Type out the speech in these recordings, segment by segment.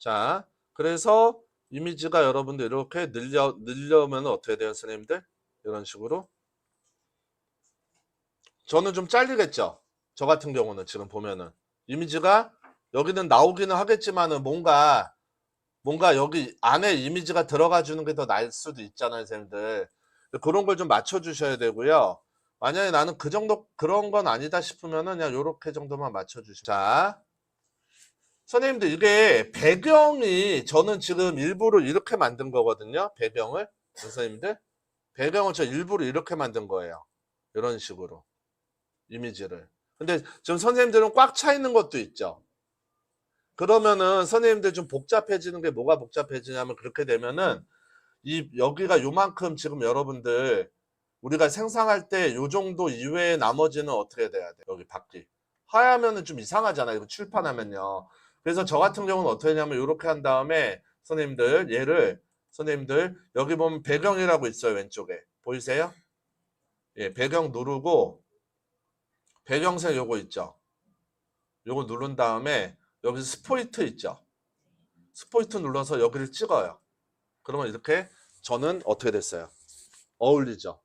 자, 그래서 이미지가 여러분들 이렇게 늘려, 늘려면 어떻게 돼요, 선생님들? 이런 식으로. 저는 좀 잘리겠죠? 저 같은 경우는 지금 보면은. 이미지가 여기는 나오기는 하겠지만은 뭔가, 뭔가 여기 안에 이미지가 들어가 주는 게 더 나을 수도 있잖아요, 선생님들. 그런 걸 좀 맞춰주셔야 되고요. 만약에 나는 그 정도, 그런 건 아니다 싶으면은 그냥 요렇게 정도만 맞춰주시면. 자. 선생님들 이게 배경이 저는 지금 일부러 이렇게 만든 거거든요. 배경을 선생님들 배경을 저 일부러 이렇게 만든 거예요. 이런 식으로 이미지를. 근데 지금 선생님들은 꽉 차 있는 것도 있죠. 그러면은 선생님들 좀 복잡해지는 게 뭐가 복잡해지냐면 그렇게 되면은 이 여기가 요만큼 지금 여러분들 우리가 생성할 때 요 정도 이외에 나머지는 어떻게 돼야 돼? 여기 밖이 하얗면은 좀 이상하잖아요. 이거 출판하면요. 그래서 저 같은 경우는 어떻게 하냐면 이렇게 한 다음에 선생님들 얘를 선생님들 여기 보면 배경이라고 있어요 왼쪽에 보이세요? 예 배경 누르고 배경색 요거 있죠? 요거 누른 다음에 여기 스포이트 있죠? 스포이트 눌러서 여기를 찍어요. 그러면 이렇게 저는 어떻게 됐어요? 어울리죠?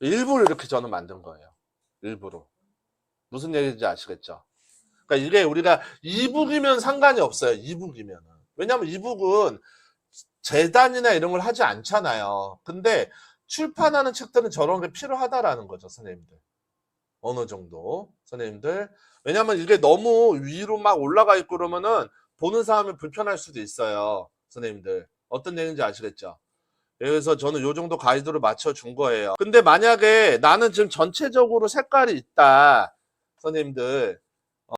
일부러 이렇게 저는 만든 거예요. 일부러. 무슨 얘기인지 아시겠죠? 그러니까 이게 우리가 이북이면 상관이 없어요. 이북이면은. 왜냐면 이북은 재단이나 이런 걸 하지 않잖아요. 근데 출판하는 책들은 저런 게 필요하다라는 거죠, 선생님들. 어느 정도. 선생님들. 왜냐면 이게 너무 위로 막 올라가 있고 그러면은 보는 사람이 불편할 수도 있어요. 선생님들. 어떤 얘기인지 아시겠죠? 그래서 저는 요 정도 가이드를 맞춰준 거예요. 근데 만약에 나는 지금 전체적으로 색깔이 있다. 선생님들.